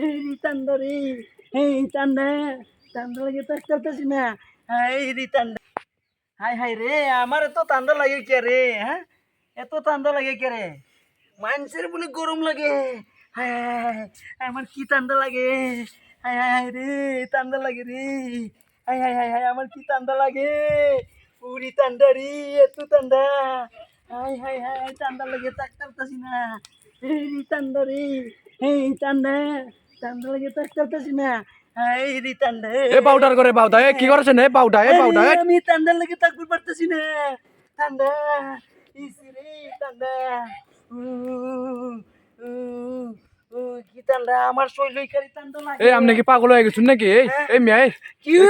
এই ঠান্ডা রে এই ঠান্ডা ঠান্ডা লাগে তো চলতেছি না এই রে ঠান্ডা হাই হাই রে আমার এত ঠান্ডা লাগে কে রে হ্যাঁ এত ঠান্ডা লাগে কে রে মানুষের বলে গরম লাগে হায় হায় হায়, আমার কি ঠান্ডা লাগে হায় হায় হায় রে ঠান্ডা লাগে রে হায় হায় হায় হায় আমার কি ঠান্ডা লাগে পুরি ঠান্ডা রে এত ঠান্ডা হায় হায় হায় ঠান্ডা লাগে তাক চলতেছি না এই রে ঠান্ডা রে এই ঠান্ডা ঠান্ডা লাগে তাক চলতেছি না এই রে ঠান্ডা এ পাউডার করে পাউডা এ কি করেছেন এ পাউডা এ পাউডা আমি ঠান্ডা লাগে থাকতে পারতেছি না। ঠান্ডা ইসি রে ঠান্ডা উ, উ, উ, কি ঠান্ডা আমার শরীর খালি ঠান্ডা এ আপনি কি পাগল হয়ে গেছেন নাকি? এই হয়ে।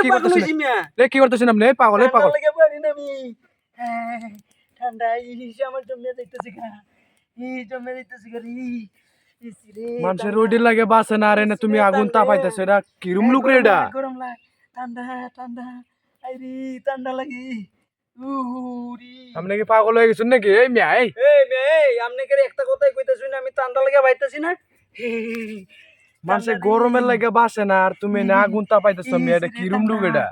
কি করতেছেন? হয়েছি মিয়া? এ কি করতেছেন আপনি? পাগল পাগল। হ্যাঁ, ঠান্ডা আমার জমে যাইতেছে গা। ই জমে যাইতেছে গা মানুষের। রোডের লাগে বাসে না আরে না তুমি আগুন। তাপাইতেছো এটা কিরম লুক রে এটা? গরম লাগে। ঠান্ডা ঠান্ডা। আইরি ঠান্ডা লাগে। আপনি কি পাগল হয়ে গেছেন নাকি? এই মিয়া এই। এই মে এই একটা কথাই কইতেছ না আমি ঠান্ডা লাগে বাইতেছি না? মানুষের গরমের লাগে বাসে না আর তুমি না আগুন তাপাইতেছো মিয়া এটা কিরম লুক এটা?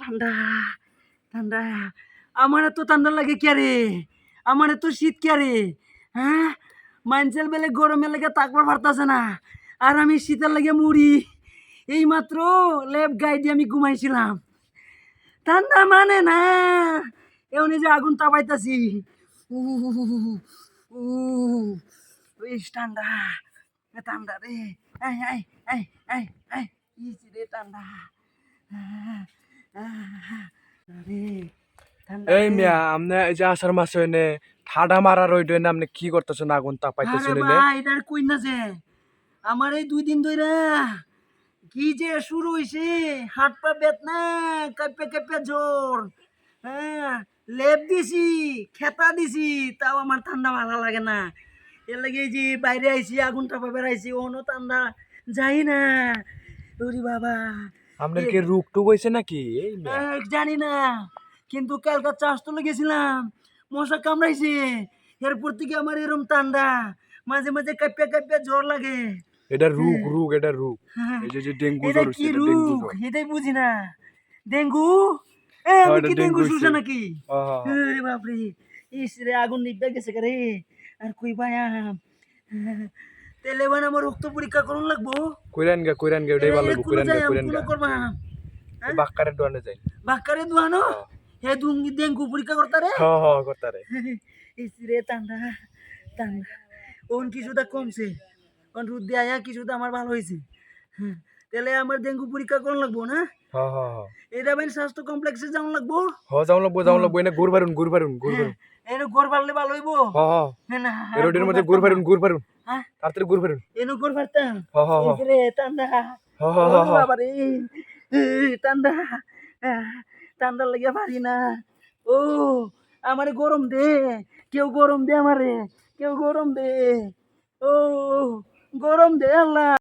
ঠান্ডা। ঠান্ডা। আমার তো ঠান্ডা লাগে কে রে? আমার তো শীত রে? হ্যাঁ? মানুষের বেলে গরমের লাগে তাকবার পারতাছে না। আর আমি শীতের লাগে মুড়ি। এই মাত্র লেপ গাই দিয়ে আমি ঘুমাইছিলাম। ঠান্ডা মানে না। এমনি যে আগুন তাপাইতাছি। বেশ ঠান্ডা। ঠান্ডা রে। এই এই এই এই এই। ইস রে, ঠান্ডা। আরে ঠান্ডা এই। মিয়া আপনি এই যে আষাঢ় মাসে এনে ঠাডা মারার ওই ডেনে আপনি কি করতেছেন আগুন তাপাইতেছেন আরে ভাই এটার কই না যে? আমার এই দুই দিন ধরে কি যে শুরু হইছে? হাত পা বেদনা কাঁপে কাঁপে জোর হ্যাঁ লেপ দিছি খেতা দিছি তাও আমার ঠান্ডা ভালো লাগে না। এর লাগে যে বাইরে আইছি আগুন টাপা বেড়াইছি অনো ঠান্ডা যাই না। ওরে বাবা। আপনার কি রুক টুক হয়েছে নাকি জানি না। কিন্তু কালকা চাষ তো গেছিলাম মশা কামড়াইছে। এরপর থেকে আমার এরম ঠান্ডা মাঝে মাঝে কাঁপিয়া কাঁপিয়া জ্বর লাগে। এটা রুক রুক এটা রুক হ্যাঁ। এই যে ডেঙ্গু জ্বর কি রোগ? এটাই বুঝি না। ডেঙ্গু? এ আমি কি ডেঙ্গু ডেঙ্গু নাকি। আরে বাপরে। ইস রে আগুন নিভে গেছে রে? আর কই পায়াম তেলে মানে আমার রক্ত পরীক্ষা করুন লাগবো? কইরান গা কইরান গা ওটাই ভালো কইরান গা কইরান গা। হ্যাঁ? বাক্কারে দোয়ানে যাই। বাক্কারে দুয়ানো? হে দুঙ্গি ডেঙ্গু পরীক্ষা করতারে হ হ করতারে ইসরে টান্ডা টান্ডা ওন কিছুটা কমছে ওন রুদ দিয়ে আয়া কিছুটা আমার ভালো হয়েছে হ্যাঁ, তাহলে আমার ডেঙ্গু পরীক্ষা করুন লাগবো না হ হ হ এটা স্বাস্থ্য কমপ্লেক্সে যাওয়া লাগবো হ যাও লাগবো যাও লাগবো এনে গুড় বারুন গুড় বারুন গুড় বারুন এনে ঘর পারলে ভালো হইব হ হ না এ রোডের মধ্যে গুড় বারুন গুড় বারুন হ্যাঁ তাড়াতাড়ি গুড় বারুন এনে ঘর পারতাম হ হ হ ইসরে টান্ডা হ হ হ হ বাবা রে টান্ডা টান্ডা লাগিয়া পারি না। ও, আমারে গরম দে, কেউ গরম দে আমারে, কেউ গরম দে। ও, গরম দে আল্লাহ।